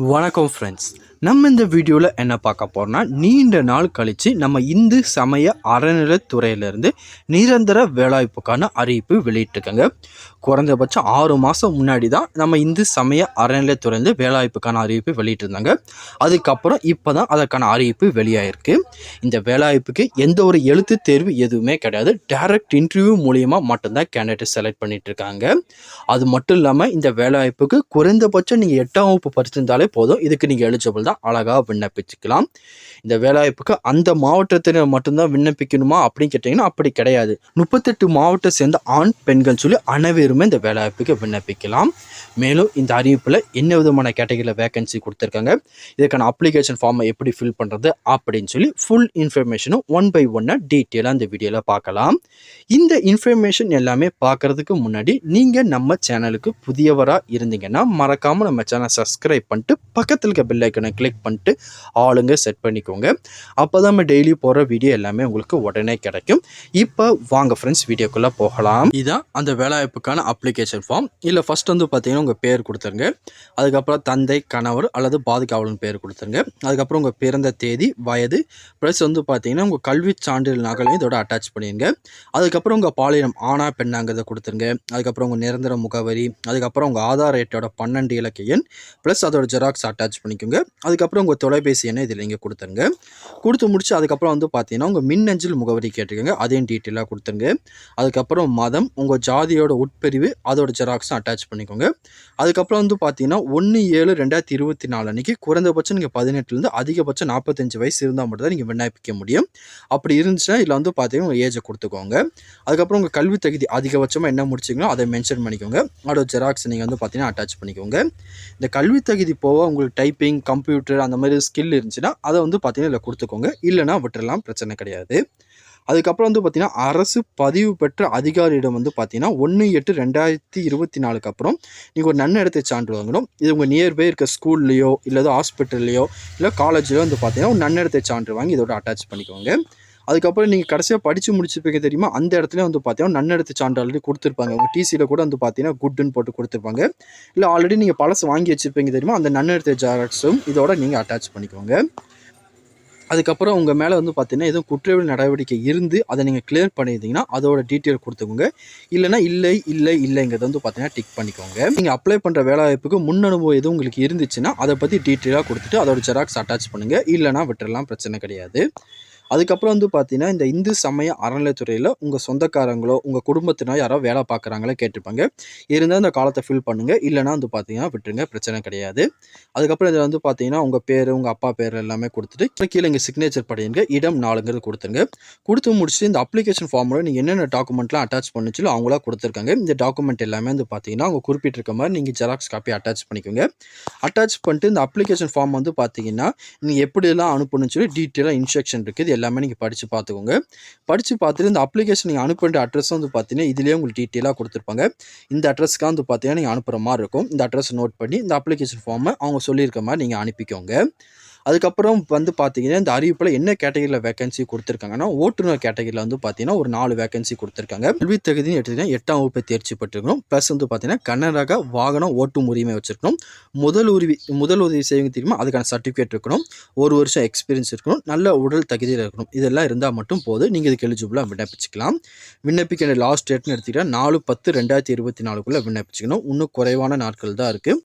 வணக்கம் ஃப்ரெண்ட்ஸ் நம்ம இந்த வீடியோவில் என்ன பார்க்க போகிறோம்னா நீண்ட நாள் கழித்து நம்ம இந்து சமய அறநிலைத்துறையிலேருந்து நிரந்தர வேலைவாய்ப்புக்கான அறிவிப்பு வெளியிட்டிருக்காங்க. குறைந்தபட்சம் ஆறு மாதம் முன்னாடி தான் நம்ம இந்து சமய அறநிலைத்துறையிலேருந்து வேலைவாய்ப்புக்கான அறிவிப்பு வெளியிட்டிருந்தாங்க. அதுக்கப்புறம் இப்போ தான் அதற்கான அறிவிப்பு வெளியாயிருக்கு. இந்த வேலைவாய்ப்புக்கு எந்த ஒரு எழுத்து தேர்வு எதுவுமே கிடையாது. டைரக்ட் இன்டர்வியூ மூலியமாக மட்டும்தான் கேண்டிடேட் செலக்ட் பண்ணிட்டு இருக்காங்க அது மட்டும் இல்லாமல் இந்த வேலைவாய்ப்புக்கு குறைந்தபட்சம் நீங்கள் எட்டாம் வகுப்பு படிச்சிருந்தாலே போதும். இதுக்கு நீங்கள் எலிஜிபிள் தான் அழகாக விண்ணப்பிச்சுக்கலாம். இந்த வேலைவாய்ப்புக்கு அந்த மாவட்டத்தினர் மட்டும்தான் விண்ணப்பிக்கணுமா அப்படின்னு கேட்டிங்கன்னா அப்படி கிடையாது. முப்பத்தெட்டு மாவட்டம் சேர்ந்த ஆண் பெண்கள் சொல்லி அனைவருமே இந்த வேலைவாய்ப்புக்கு விண்ணப்பிக்கலாம். மேலும் இந்த அறிவிப்பில் என்ன விதமான கேட்டகரியில் வேகன்சி கொடுத்துருக்காங்க இதுக்கான அப்ளிகேஷன் ஃபார்மை எப்படி ஃபில் பண்ணுறது அப்படின்னு சொல்லி ஃபுல் இன்ஃபர்மேஷனும் ஒன் பை ஒன்னாக டீட்டெயிலாக இந்த வீடியோவில் பார்க்கலாம். இந்த இன்ஃபர்மேஷன் எல்லாமே பார்க்குறதுக்கு முன்னாடி நீங்கள் நம்ம சேனலுக்கு புதியவராக இருந்தீங்கன்னா மறக்காமல் நம்ம சேனல் சப்ஸ்கிரைப் பண்ணிட்டு பக்கத்தில் இருக்க பெல் ஐக்கனை கிளிக் பண்ணிட்டு ஆளுங்க செட் பண்ணிக்கோங்க. அப்போ தான் நம்ம டெய்லி போகிற வீடியோ எல்லாமே உங்களுக்கு உடனே கிடைக்கும். இப்போ வாங்க ஃப்ரெண்ட்ஸ் வீடியோக்குள்ளே போகலாம். இதுதான் அந்த வேலைவாய்ப்புக்கான அப்ளிகேஷன் ஃபார்ம் இல்லை ஃபஸ்ட் வந்து பார்த்தீங்கன்னா உங்கள் பேர் கொடுத்துருங்க. அதுக்கப்புறம் தந்தை கணவர் அல்லது பாதுகாவலன் பேர் கொடுத்துருங்க. அதுக்கப்புறம் உங்கள் பிறந்த தேதி வயது ப்ளஸ் வந்து பார்த்தீங்கன்னா உங்கள் கல்வி சான்றிதழ் நகலையும் இதோட அட்டாச் பண்ணிடுங்க அதுக்கப்புறம் உங்கள் பாலினம் ஆனா பெண்ணாங்கிறத கொடுத்துருங்க. அதுக்கப்புறம் உங்கள் நிரந்தர முகவரி அதுக்கப்புறம் உங்கள் ஆதார் ரேட்டோட பன்னெண்டு இலக்க எண் ப்ளஸ் அதோட ஜெராக்ஸ் அட்டாச் பண்ணிக்கோங்க. அதுக்கப்புறம் உங்கள் தொலைபேசி எண்ணை இதில் நீங்கள் கொடுத்துருங்க. கொடுத்து முடிச்சு அதுக்கப்புறம் வந்து பார்த்தீங்கன்னா உங்கள் மின்னஞ்சல் முகவரி கேட்டுக்கோங்க அதையும் டீட்டெயிலாக கொடுத்துருங்க. அதுக்கப்புறம் மதம் உங்கள் ஜாதியோட உட்பிரிவு அதோட ஜெராக்ஸும் அட்டாச் பண்ணிக்கோங்க. அதுக்கப்புறம் வந்து பார்த்தீங்கன்னா ஒன்று ஏழு ரெண்டாயிரத்தி இருபத்தி நாலு அன்றைக்கி குறைந்தபட்சம் நீங்கள் பதினெட்டுலேருந்து அதிகபட்சம் நாற்பத்தஞ்சு வயசு இருந்தால் மட்டும் தான் நீங்கள் விண்ணப்பிக்க முடியும். அப்படி இருந்துச்சுன்னா இதில் வந்து பார்த்தீங்கன்னா உங்கள் ஏஜை கொடுத்துக்கோங்க. அதுக்கப்புறம் உங்கள் கல்வி தகுதி அதிகபட்சமாக என்ன முடிச்சிங்களோ அதை மென்ஷன் பண்ணிக்கோங்க. அதோட ஜெராக்ஸ் நீங்கள் வந்து பார்த்தீங்கன்னா அட்டாச் பண்ணிக்கோங்க. இந்த கல்வி தகுதி போக உங்களுக்கு டைப்பிங் கம்ப்யூட்டர் அந்த மாதிரி ஸ்கில் இருந்துச்சுன்னா அதை வந்து பார்த்தீங்கன்னா இதில் கொடுத்துக்கோங்க. இல்லைனா விட்டுறலாம் பிரச்சனை கிடையாது. அதுக்கப்புறம் வந்து பார்த்தீங்கன்னா அரசு பதிவு பெற்ற அதிகாரியிடம் வந்து பார்த்தீங்கன்னா ஒன்று எட்டு ரெண்டாயிரத்தி இருபத்தி நாலுக்கு அப்புறம் நீங்கள் ஒரு நன்னடத்தை சான்று வாங்கணும். இது உங்கள் நியர்பை இருக்க ஸ்கூல்லையோ இல்லை ஹாஸ்பிட்டல்லையோ இல்லை காலேஜ்லையோ வந்து பார்த்தீங்கன்னா ஒரு நன்னடத்தை சான்று வாங்கி இதோட அட்டாச் பண்ணிக்கோங்க. அதுக்கப்புறம் நீங்கள் கடைசியாக படித்து முடிச்சிருப்பீங்க தெரியுமா? அந்த இடத்துல வந்து பார்த்தீங்கன்னா நன்னடத்தை சான்று கொடுத்துருப்பாங்க. உங்கள் டிசியில் கூட வந்து பார்த்தீங்கன்னா குட்டுன்னு போட்டு கொடுத்துருப்பாங்க. இல்லை ஆல்ரெடி நீங்கள் பழசு வாங்கி வச்சுருப்பீங்க தெரியுமா? அந்த நன்னெடுத்த ஜெராக்ஸும் இதோட நீங்கள் அட்டாச் பண்ணிக்கோங்க. அதுக்கப்புறம் உங்கள் மேலே வந்து பார்த்தீங்கன்னா எதுவும் குற்றவியல் நடவடிக்கை இருந்து அதை நீங்கள் கிளியர் பண்ணியிருந்தீங்கன்னா அதோட டீட்டெயில் கொடுத்துக்கோங்க. இல்லைனா இல்லை இல்லை இல்லைங்கிறத வந்து பார்த்தீங்கன்னா டிக் பண்ணிக்கோங்க. நீங்கள் அப்ளை பண்ணுற வேலைவாய்ப்புக்கு முன் அனுபவம் எதுவும் உங்களுக்கு இருந்துச்சுன்னா அதை பற்றி டீட்டெயிலாக கொடுத்துட்டு அதோட ஜெராக்ஸ் அட்டாச் பண்ணுங்கள் இல்லைனா விட்டுறலாம் பிரச்சனை கிடையாது. அதுக்கப்புறம் வந்து பார்த்தீங்கன்னா இந்த இந்து சமய அறநிலைத்துறையில் உங்கள் சொந்தக்காரங்களோ உங்கள் குடும்பத்தினோ யாரோ வேலை பார்க்குறாங்களோ கேட்டிருப்பாங்க. இருந்தால் இந்த காலத்தை ஃபில் பண்ணுங்கள் இல்லைனா வந்து பார்த்தீங்கன்னா விட்டுருங்க. பிரச்சனை கிடையாது. அதுக்கப்புறம் இதில் வந்து பார்த்தீங்கன்னா உங்கள் பேர் உங்கள் அப்பா பேர் எல்லாமே கொடுத்துட்டு கீழே இங்கே சிக்னேச்சர் பண்ணிடுங்க இடம் நாலுங்கிறது கொடுத்துருங்க. கொடுத்து முடிச்சுட்டு இந்த அப்ளிகேஷன் ஃபார்மில் நீங்கள் என்னென்ன டாக்குமெண்ட்லாம் அட்டாச் பண்ணிச்சுலோ அவங்களா கொடுத்துருக்காங்க. இந்த டாக்குமெண்ட் எல்லாமே வந்து பார்த்தீங்கன்னா அவங்க குறிப்பிட்டிருக்க மாதிரி நீங்கள் ஜெராக்ஸ் காப்பி அட்டாச் பண்ணிக்கோங்க. அட்டாச் பண்ணிட்டு இந்த அப்ளிகேஷன் ஃபார்ம் வந்து பார்த்தீங்கன்னா நீங்கள் எப்படியெல்லாம் அனுப்பணும்னு சொல்லி டீட்டெயிலாக இன்ஸ்ட்ரக்ஷன் இருக்குது. எல்லாமே நீங்கள் படித்து பார்த்துக்கோங்க படித்து பார்த்துட்டு இந்த அப்ளிகேஷன் நீங்கள் அனுப்புகிற அட்ரஸ் வந்து பார்த்தீங்கன்னா இதுலேயே உங்களுக்கு டீட்டெயிலாக கொடுத்துருப்பாங்க. இந்த அட்ரஸ்க்காக வந்து பார்த்தீங்கன்னா நீங்கள் அனுப்புகிற மாதிரி இருக்கும். இந்த அட்ரஸ் நோட் பண்ணி இந்த அப்ளிகேஷன் ஃபார்மை அவங்க சொல்லியிருக்க மாதிரி நீங்கள் அனுப்பிக்கோங்க. அதுக்கப்புறம் வந்து பார்த்தீங்கன்னா இந்த அறிவிப்பில் என்ன கேட்டகரியில் வேகன்சி கொடுத்துருக்காங்கன்னா ஓட்டுநர் கேட்டகரியில் வந்து பார்த்தீங்கன்னா ஒரு நாலு வேகன்சி கொடுத்துருக்காங்க. கல்வி தகுதின்னு எடுத்துக்கிட்டீங்கன்னா எட்டாம் வகுப்பை தேர்ச்சி பெற்றிருக்கணும். ப்ளஸ் வந்து பார்த்தீங்கன்னா கன்னரக வாகனம் ஓட்டும் உரிமை வச்சிருக்கணும். முதல் உதவி முதல் உதவி செய்வங்க தெரியுமா? அதுக்கான சர்டிஃபிகேட் இருக்கணும். ஒரு வருஷம் எக்ஸ்பீரியன்ஸ் இருக்கணும். நல்ல உடல் தகுதியில் இருக்கணும். இதெல்லாம் இருந்தால் மட்டும் போது நீங்கள் இதுக்கு எலிஜிபிளாக விண்ணப்பிச்சிக்கலாம். விண்ணப்பிக்கிற லாஸ்ட் டேட்னு எடுத்துக்கிட்டால் நாலு பத்து ரெண்டாயிரத்தி இருபத்தி நாலுக்குள்ளே விண்ணப்பிச்சிக்கணும். இன்னும் குறைவான நாட்கள் தான் இருக்குது